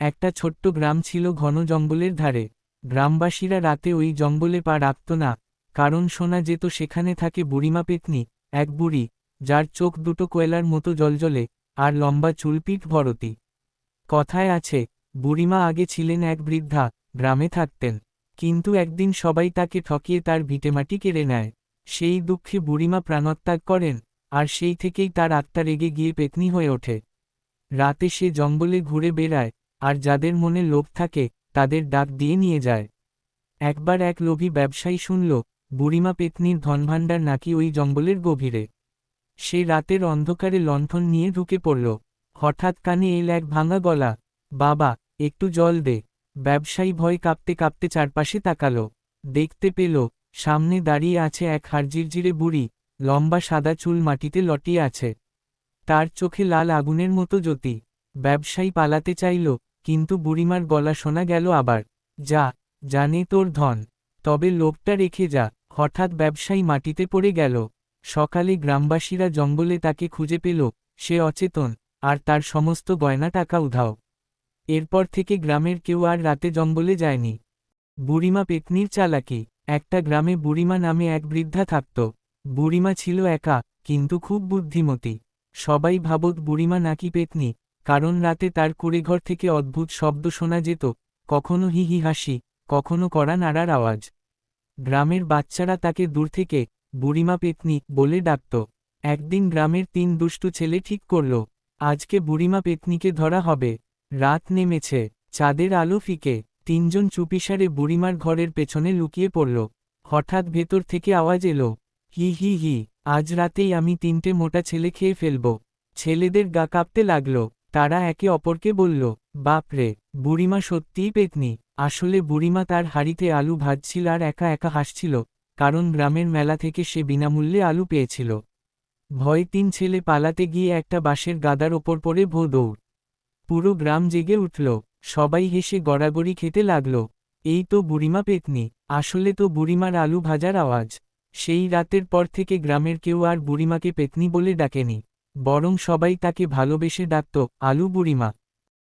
একটা ছোট্ট গ্রাম ছিল ঘন জঙ্গলের ধারে। গ্রামবাসীরা রাতে ওই জঙ্গলে পা রাখত না, কারণ শোনা যেত সেখানে থাকে বুড়িমা পেতনি, এক বুড়ি, যার চোখ দুটো কয়লার মতো জলজলে আর লম্বা চুলপিঠ ভরতি। কথায় আছে, বুড়িমা আগে ছিলেন এক বৃদ্ধা, গ্রামে থাকতেন, কিন্তু একদিন সবাই তাকে ঠকিয়ে তার ভিটেমাটি কেড়ে নেয়। সেই দুঃখে বুড়িমা প্রাণত্যাগ করেন, আর সেই থেকেই তার আত্মা রেগে গিয়ে পেতনি হয়ে ওঠে। রাতে সে জঙ্গলে ঘুরে বেড়ায় আর যাদের মনে লোভ থাকে, তাদের ডাক দিয়ে নিয়ে যায়। একবার এক লোভী ব্যবসায়ী শুনল, বুড়িমা পেতনির ধনভাণ্ডার নাকি ওই জঙ্গলের গভীরে। সে রাতের অন্ধকারে লণ্ঠন নিয়ে ঢুকে পড়ল। হঠাৎ কানে এল এক ভাঙা গলা, বাবা, একটু জল দে। ব্যবসায়ী ভয় কাঁপতে কাঁপতে চারপাশে তাকালো। দেখতে পেল, সামনে দাঁড়িয়ে আছে এক হাড়জিরজিরে বুড়ি, লম্বা সাদা চুল মাটিতে লটিয়ে আছে। তার চোখে লাল আগুনের মতো জ্যোতি। ব্যবসায়ী পালাতে চাইল কিন্তু বুড়িমার গলা শোনা গেল আবার, যা জানে তোর ধন, তবে লোকটা রেখে যা। হঠাৎ ব্যবসায়ী মাটিতে পড়ে গেল। সকালে গ্রামবাসীরা জঙ্গলে তাকে খুঁজে পেল। সে অচেতন, আর তার সমস্ত গয়না টাকা উধাও। এরপর থেকে গ্রামের কেউ আর রাতে জঙ্গলে যায়নি। বুড়িমা পেতনির চালাকি। একটা গ্রামে বুড়িমা নামে এক বৃদ্ধা থাকত। বুড়িমা ছিল একা, কিন্তু খুব বুদ্ধিমতী। সবাই ভাবত বুড়িমা নাকি পেতনি। কারণ রাতে তার কুড়েঘর থেকে অদ্ভুত শব্দ শোনা যেত, কখনো হি হি হাসি, কখনো কড়া নাড়ার আওয়াজ। গ্রামের বাচ্চারা তাকে দূর থেকে, বুড়িমা পেতনি বলে ডাকত। একদিন গ্রামের তিন দুষ্টু ছেলে ঠিক করল, আজকে বুড়িমা পেতনিকে ধরা হবে। রাত নেমেছে, চাঁদের আলো ফিকে, তিনজন চুপিসারে বুড়িমার ঘরের পেছনে লুকিয়ে পড়ল। হঠাৎ ভেতর থেকে আওয়াজ এলো, হি হি হি, আজ রাতেই আমি তিনটে মোটা ছেলে খেয়ে ফেলব। ছেলেদের গা কাঁপতে লাগল। তারা একে অপরকে বলল বাপরে বুড়িমা সত্যিই পেতনি। আসলে বুড়িমা তার হাড়িতে আলু ভাজছিল আর একা একা হাসছিল, কারণ গ্রামের মেলা থেকে সে বিনামূল্যে আলু পেয়েছিল। ভয় তিন ছেলে পালাতে গিয়ে একটা বাঁশের গাদার ওপর পড়ে ভো দৌড়। পুরো গ্রাম জেগে উঠল, সবাই হেসে গড়াগড়ি খেতে লাগল, এই তো বুড়িমা পেতনি, আসলে তো বুড়িমার আলু ভাজার আওয়াজ। সেই রাতের পর থেকে গ্রামের কেউ আর বুড়িমাকে পেতনি বলে ডাকেনি। বরং সবাই তাকে ভালোবেসে ডাকত আলু বুড়িমা।